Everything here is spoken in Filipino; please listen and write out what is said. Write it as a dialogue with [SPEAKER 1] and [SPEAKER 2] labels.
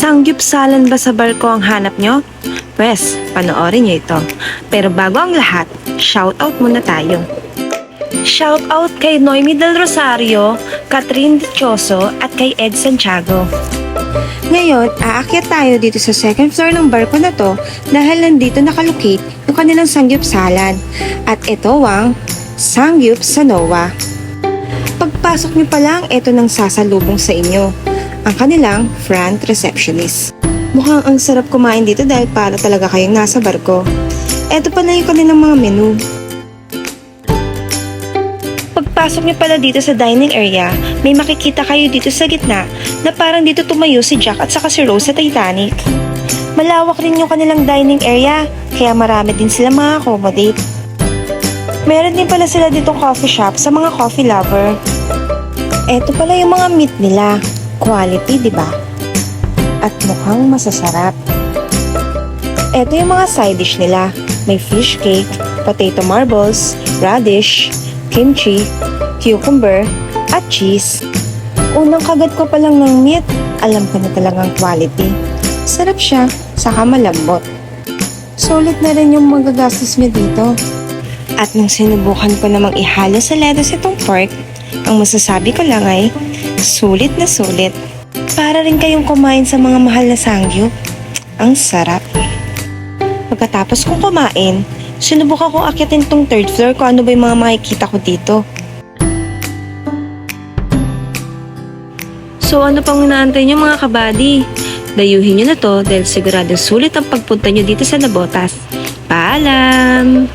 [SPEAKER 1] Sanggupsalan ba sa barko ang hanap nyo? Pwes, panoorin nyo ito. Pero bago ang lahat, shoutout muna tayo. Shoutout kay Noemi Del Rosario, Catherine Dichoso at kay Ed Santiago.
[SPEAKER 2] Ngayon, aakyat tayo dito sa second floor ng barko na to dahil nandito nakalocate yung kanilang sangyupsalan. At ito ang Sangyup sa NOAA. Pagpasok niyo pa lang, ito nang sasalubong sa inyo. Ang kanilang front receptionist. Mukhang ang sarap kumain dito dahil para talaga kayong nasa barko. Ito pala yung kanilang mga menu.
[SPEAKER 1] Pagpasok niyo pala dito sa dining area, may makikita kayo dito sa gitna na parang dito tumayo si Jack at saka si Rose sa Titanic. Malawak rin yung kanilang dining area, kaya marami din sila mga accommodate. Meron din pala sila ditong coffee shop sa mga coffee lover.
[SPEAKER 2] Ito pala yung mga meat nila. Quality, di ba? At mukhang masasarap. Ito yung mga side dish nila. May fish cake, potato marbles, radish, kimchi, cucumber, at cheese. Unang kagat ko pa lang ng meat, alam ko na talagang quality. Sarap siya, saka malambot. Solid na rin yung magagastos niya dito. At nung sinubukan ko namang ihalo sa lettuce itong pork, ang masasabi ko lang ay sulit na sulit. Para rin kayong kumain sa mga mahal na sangyup. Ang sarap. Pagkatapos kong kumain, sinubukan kong akyatin tong third floor kung ano ba yung mga makikita ko dito.
[SPEAKER 1] So ano pang inaantay nyo mga kabady? Dayuhin nyo na to dahil sigurado sulit ang pagpunta nyo dito sa Nabotas. Paalam!